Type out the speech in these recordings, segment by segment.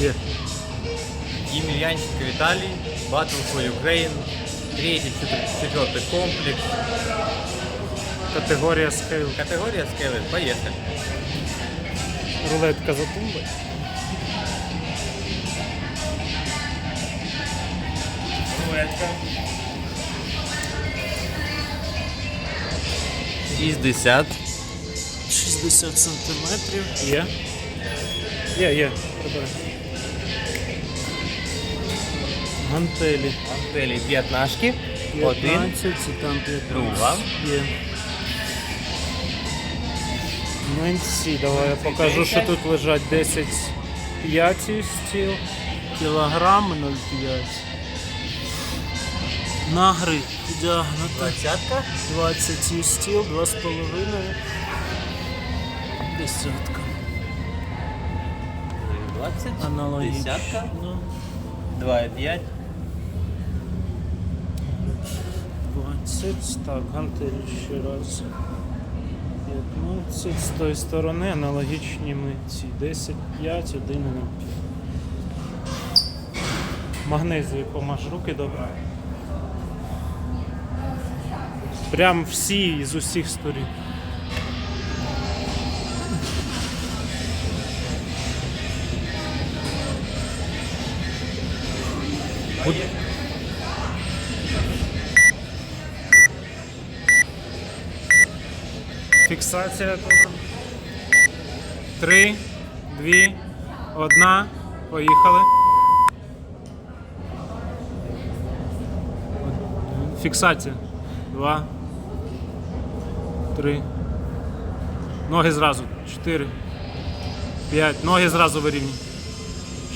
Є. Емельянченко Виталий, Battle for Ukraine, третий, четвер- четвертый комплекс, Категорія скейл. категория скелет, поехали. Рулетка за тумбою. Рулетка. 60. 60 сантиметрів. Є. Є, є. Прибирай. Гантелі. Антели 15. Один. 15 і там 15. Друга. Є. Млинці, давай я покажу, що тут лежать 10 п'яті стіл, кілограм 0,5. Нагри підягнуто. Двадцатка. 20 і стіл, 2,5. Десятка. 20. Аналогічно. Десятка. Ну, 2,5. 20. Так, гантель ще раз. 15. З тої сторони аналогічні ми ці 10, 5, 1 0. Магнезію помаж руки добре. Прям всі з усіх сторін. Фіксація. Три, дві, одна. Поїхали. Фіксація. Два. Три. Ноги зразу. Чотири. П'ять. Ноги зразу вирівні.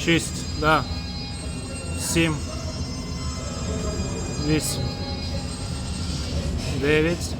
Шість. Да. Сім. Вісім. Дев'ять.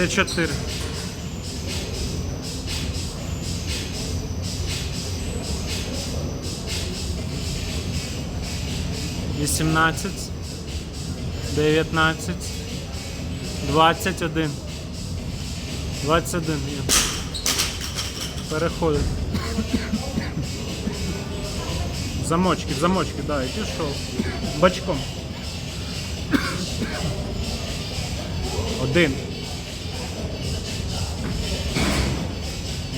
Ще чотири. Вісімнадцять. Дев'ятнадцять. Двадцять один. Двадцять один є. Переходить. Замочки, замочки, да, і пішов. Бачком. Один.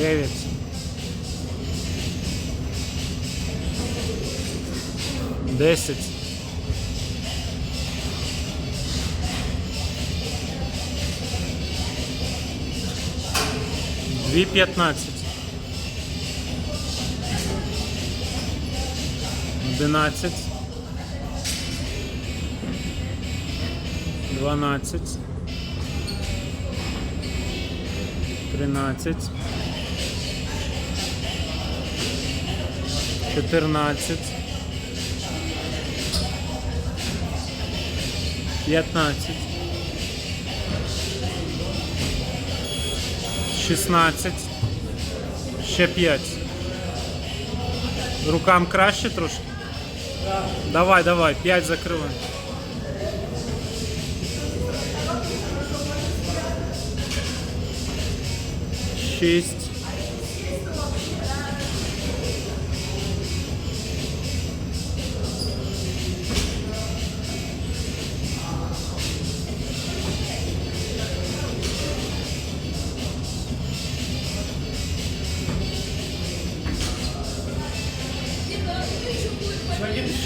Дев'ять. Десять. Дві п'ятнадцять. Одинадцять. Дванадцять. Тринадцять. 14, 15, 16, ще 5. Рукам краще трошки? Давай, давай, 5 закривай. Шість.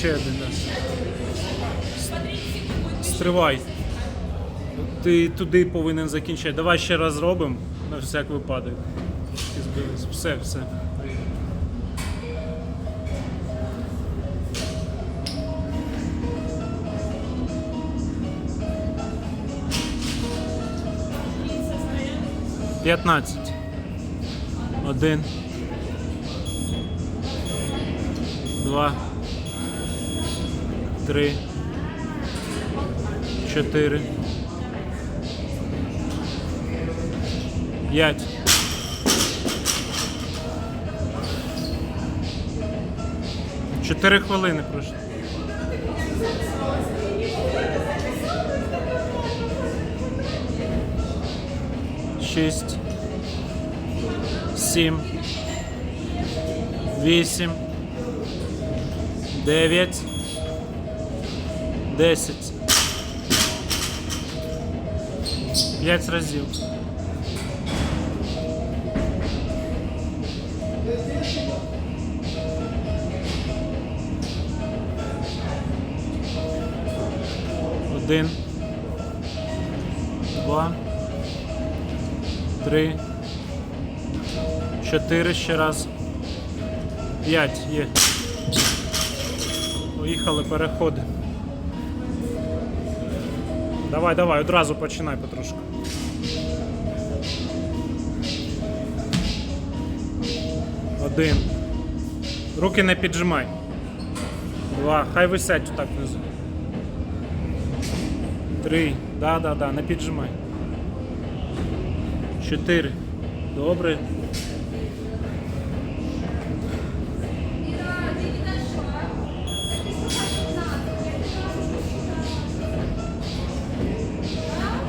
Ще один. Стривай. Ти туди повинен закінчити. Давай ще раз зробимо на всяк випадок. Все, все. П'ятнадцять. Один. Два. Три. Чотири. П'ять. Чотири хвилини пройшло. Шість. Сім. Вісім. Дев'ять. Десять. П'ять разів. Один. Два. Три. Чотири ще раз. П'ять є. Поїхали, переходи. Давай, давай, одразу починай потрошку. Один. Руки не піджимай. Два. Хай висять отак внизу. Три. Да, да, да, не піджимай. Чотири. Добре.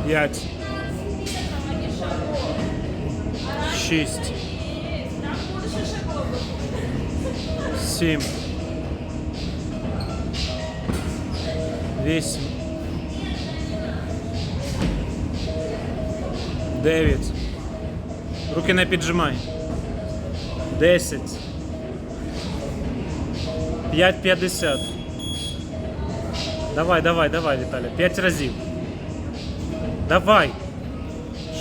П'ять. Шість. Сім. Вісім. Дев'ять. Руки не піджимай. Десять. П'ять п'ятдесят. Давай, давай, давай, Віталя. П'ять разів. Давай.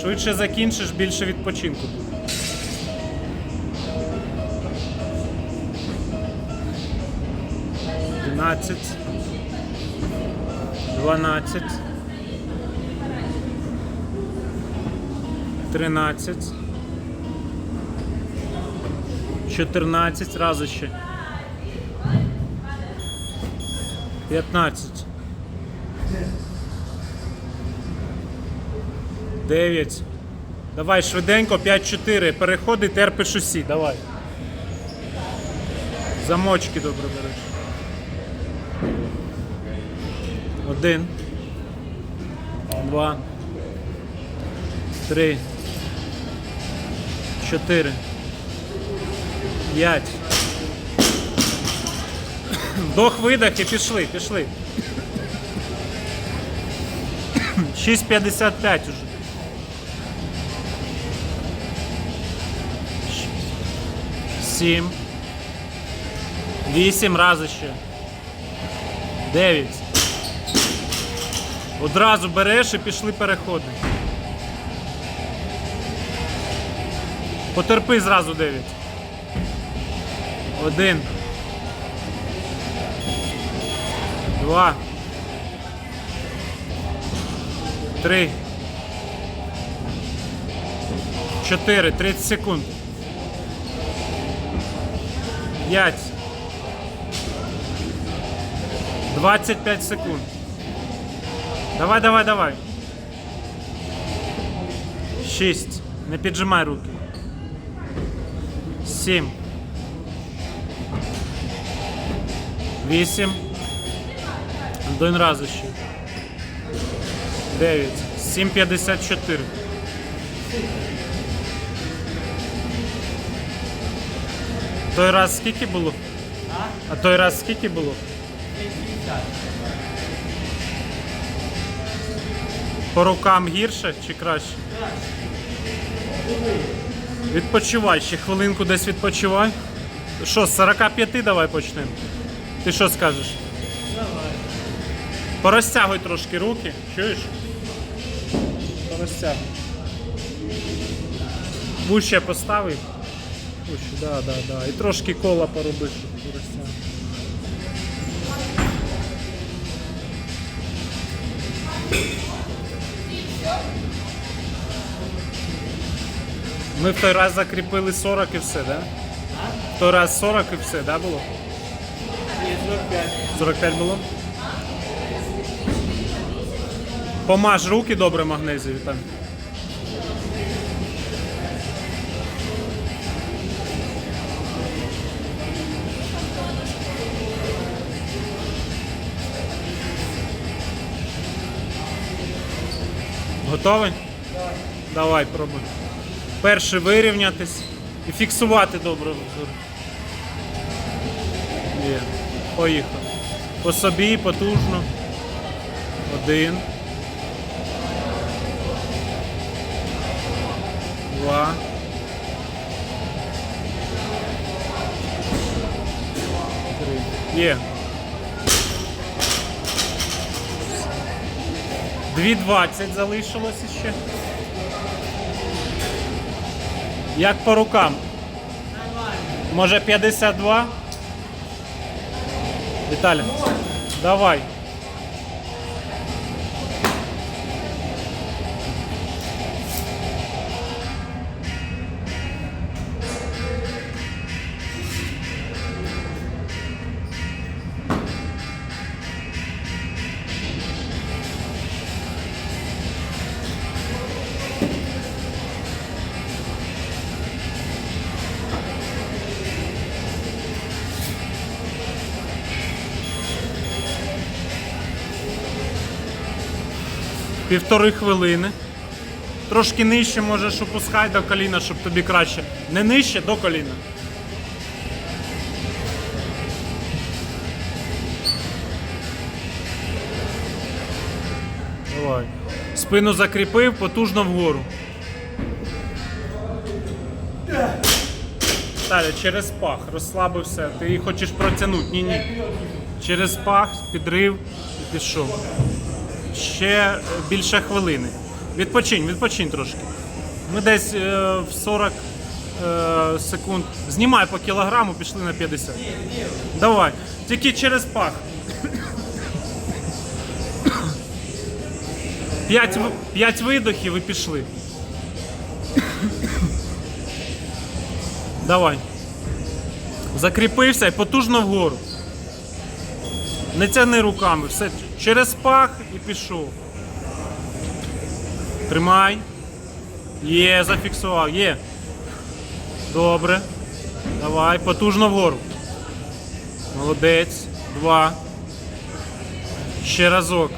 Швидше закінчиш, більше відпочинку буде. Дванадцять. Дванадцять. Тринадцять. Чотирнадцять. Рази ще. П'ятнадцять. Дев'ять. Давай швиденько, 5-4. Переходи, терпиш усі. Давай. Замочки добре береш. Один. Два. Три. Чотири. П'ять. Вдох, видох і пішли, пішли. 6.55 уже. Сім. Вісім разів ще. Дев'ять. Одразу береш і пішли переходи. Потерпи зразу дев'ять. Один. Два. Три. Чотири. 30 секунд. 5. 25 секунд. Давай, давай, давай. 6. Не піджимай руки. 7. 8. Один раз ще. 9. 7,54. Той раз скільки було? А той раз скільки було? По рукам гірше чи краще? Відпочивай, ще хвилинку десь відпочивай. Що, з 45 давай почнемо. Ти що скажеш? Давай. Порозтягуй трошки руки, чуєш? Порозтягуй. Вуще поставив. Вуще, да, да, да. І трошки кола пороби, щоб порозтягнути. Ми в той раз закріпили 40 і все, да? В той раз 40 і все, да, було? Ні, 45. 45 було? Помаж руки добре магнезію там. Готовий? Давай, пробуй. Перший вирівнятись і фіксувати добре взор. Є. Поїхав. По собі потужно. Один. Два. Три. Є. Дві двадцять залишилось ще. Як по рукам? Може 52? Віталій, давай. Півтори хвилини. Трошки нижче можеш опускай до коліна, щоб тобі краще. Не нижче до коліна. Давай. Спину закріпив, потужно вгору. Далі, через пах, розслабився. Ти хочеш протягнути. Ні, ні. Через пах, підрив і пішов. Ще більше хвилини. Відпочинь, відпочинь трошки. Ми десь е, в 40 е, секунд. Знімай по кілограму, пішли на 50. Давай. Тільки через пах. П'ять, ви- п'ять видохів і пішли. Давай. Закріпився і потужно вгору. Не тягни руками, все через пах і пішов. Тримай. Є, зафіксував, є. Добре. Давай, потужно вгору. Молодець. Два. Ще разок.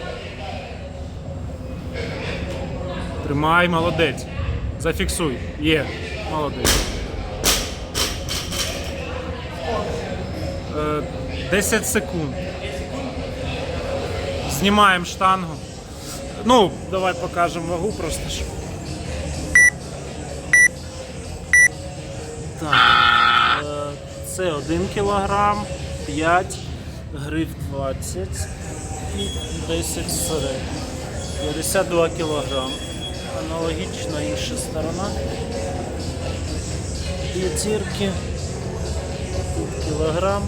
Тримай, молодець. Зафіксуй. Є. Молодець. Е, 10 секунд. Знімаємо штангу. Ну, давай покажемо вагу просто. Так. е, Це 1 кілограм, 5, гриф 20 і 10 серед. 52 кілограм. Аналогічно інша сторона. П'ятірки. Кілограм.